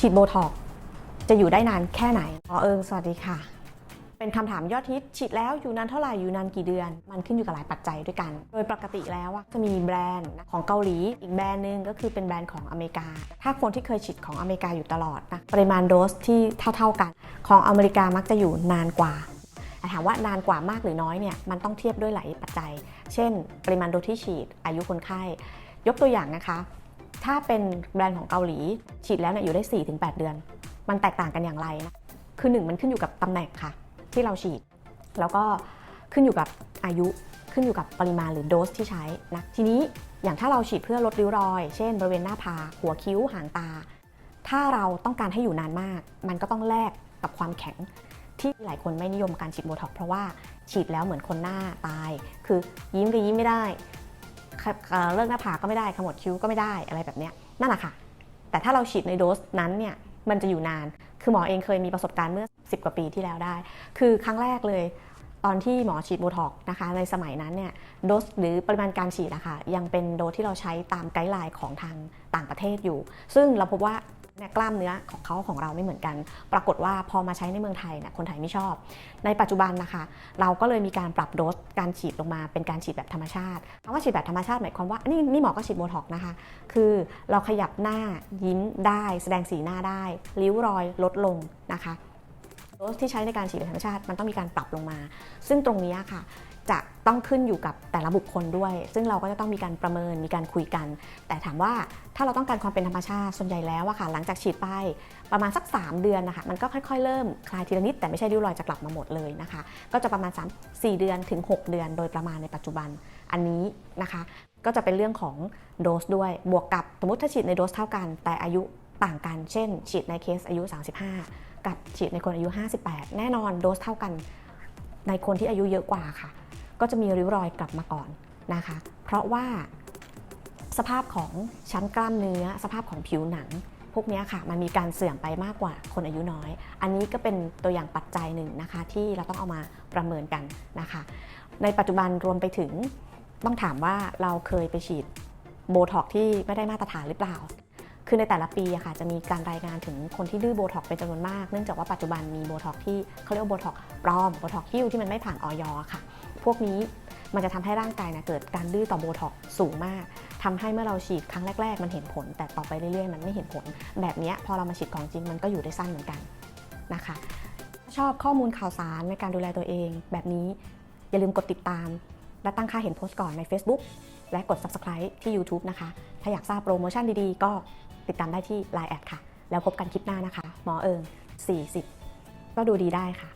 ฉีดโบท็อกจะอยู่ได้นานแค่ไหนอ๋อเอิงสวัสดีค่ะ เป็นคำถามยอดฮิตฉีดแล้วอยู่นานเท่าไหร่อยู่นานกี่เดือน มันขึ้นอยู่กับหลายปัจจัยด้วยกัน โดยปกติแล้วจะมีแบรนด์ของเกาหลี อีกแบรนด์หนึ่งก็คือเป็นแบรนด์ของอเมริกา ถ้าคนที่เคยฉีดของอเมริกาอยู่ตลอดนะปริมาณโดสที่เท่า ๆกัน ของอเมริกามักจะอยู่นานกว่าแต่ถามว่านานกว่ามากหรือน้อยเนี่ยมันต้องเทียบด้วยหลายปัจจัย เช่น ปริมาณโดสที่ฉีดอายุคนไข้ ยกตัวอย่างนะคะ ถ้าเป็นแบรนด์ของเกาหลี ฉีดแล้วเนี่ยอยู่ได้ 4-8 เดือน มันแตกต่างกันอย่างไรนะคือหนึ่งมันขึ้นอยู่กับตำแหน่งค่ะ ที่เราฉีด แล้วก็ขึ้นอยู่กับอายุขึ้นอยู่กับปริมาณหรือโดสที่ใช้นะทีนี้อย่างถ้าเราฉีดเพื่อลดริ้วรอย เช่น บริเวณหน้าผากหัวคิ้วหางตา ถ้าเราต้องการให้อยู่นานมาก มันก็ต้องแลกกับความแข็ง ที่หลายคนไม่นิยมการฉีดโบท็อกซ์เพราะว่าฉีดแล้วเหมือนคนหน้าตาย คือยิ้มก็ยิ้มไม่ได้ เรื่องหน้าผากก็ไม่ได้ขมวดคิ้วก็ไม่ได้อะไรแบบเนี้ยนั่นแหละค่ะ แต่ถ้าเราฉีดในโดสนั้นเนี่ยมันจะอยู่นาน คือหมอเองเคยมีประสบการณ์เมื่อ 10 กว่าปีที่แล้วได้ คือครั้งแรกเลยตอนที่หมอฉีดโบท็อกนะคะในสมัยนั้นเนี่ยโดสหรือปริมาณการฉีดนะคะยังเป็นโดสที่เราใช้ตามไกด์ไลน์ของทางต่างประเทศอยู่ ซึ่งเราพบว่า เนี่ยกล้ามเนื้อของเขาของเราไม่เหมือนกัน ปรากฏว่าพอมาใช้ในเมืองไทยเนี่ยคนไทยไม่ชอบ ในปัจจุบันนะคะ เราก็เลยมีการปรับโดสการฉีดลงมาเป็นการฉีดแบบธรรมชาติคำว่าฉีดแบบธรรมชาติหมายความว่านี่นี่หมอก็ฉีดโบท็อกนะคะ คือเราขยับหน้ายิ้มได้ แสดงสีหน้าได้ริ้วรอยลดลงนะคะโดสที่ใช้ในการฉีดแบบธรรมชาติมันต้องมีการปรับลงมา ซึ่งตรงนี้ค่ะ จะต้องขึ้นอยู่กับแต่ละบุคคลด้วย ซึ่งเราก็จะต้องมีการประเมินมีการคุยกัน แต่ถามว่าถ้าเราต้องการความเป็นธรรมชาติส่วนใหญ่แล้วอะค่ะหลังจากฉีดไปประมาณสัก 3 เดือนนะคะมันก็ค่อยๆ เริ่มคลายทีละนิดแต่ไม่ใช่ริ้วรอยจะกลับมาหมดเลยนะคะ ก็จะประมาณ 3 4 เดือนถึง 6 เดือนโดยประมาณในปัจจุบันอันนี้นะคะ ก็จะเป็นเรื่องของโดสด้วยบวกกับสมมติถ้าฉีดในโดสเท่ากัน แต่อายุต่างกันเช่น ฉีดในเคสอายุ 35 กับฉีดในคนอายุ 58 แน่นอนโดสเท่ากันในคนที่อายุเยอะกว่าค่ะ ก็จะมีริ้วรอยกลับมาก่อนนะคะ เพราะว่าสภาพของชั้นกล้ามเนื้อ สภาพของผิวหนัง พวกนี้ค่ะ มันมีการเสื่อมไปมากกว่าคนอายุน้อย อันนี้ก็เป็นตัวอย่างปัจจัยหนึ่งนะคะ ที่เราต้องเอามาประเมินกันนะคะ ในปัจจุบันรวมไปถึงต้องถามว่าเราเคยไปฉีดโบท็อกที่ไม่ได้มาตรฐานหรือเปล่า คือในแต่ละปีอะค่ะจะมีการรายงานถึงคนที่ดื้อโบท็อกเป็นจำนวนมาก เนื่องจากว่าปัจจุบันมีโบท็อกที่เขาเรียกว่าโบท็อกปลอม โบท็อกซ์ฮิ้วที่มันไม่ผ่านออยค่ะ พวกนี้มันจะทำให้ร่างกายนะเกิดการดื้อต่อโบท็อกสูงมากทำให้เมื่อเราฉีดครั้งแรก ๆ มันเห็นผล แต่ต่อไปเรื่อยๆ มันไม่เห็นผล แบบนี้พอเรามาฉีดของจริงมันก็อยู่ได้สั้นเหมือนกันนะคะ ชอบข้อมูลข่าวสารในการดูแลตัวเอง แบบนี้อย่าลืมกดติดตาม และตั้งค่าเห็นโพสต์ก่อนใน Facebook และกด Subscribe ที่ YouTube นะคะ ถ้าอยากทราบโปรโมชั่นดีๆ ก็ติดตามได้ที่ Line แอดค่ะ แล้วพบกันคลิปหน้านะคะ หมอเอิง40 ก็ดูดีได้ค่ะ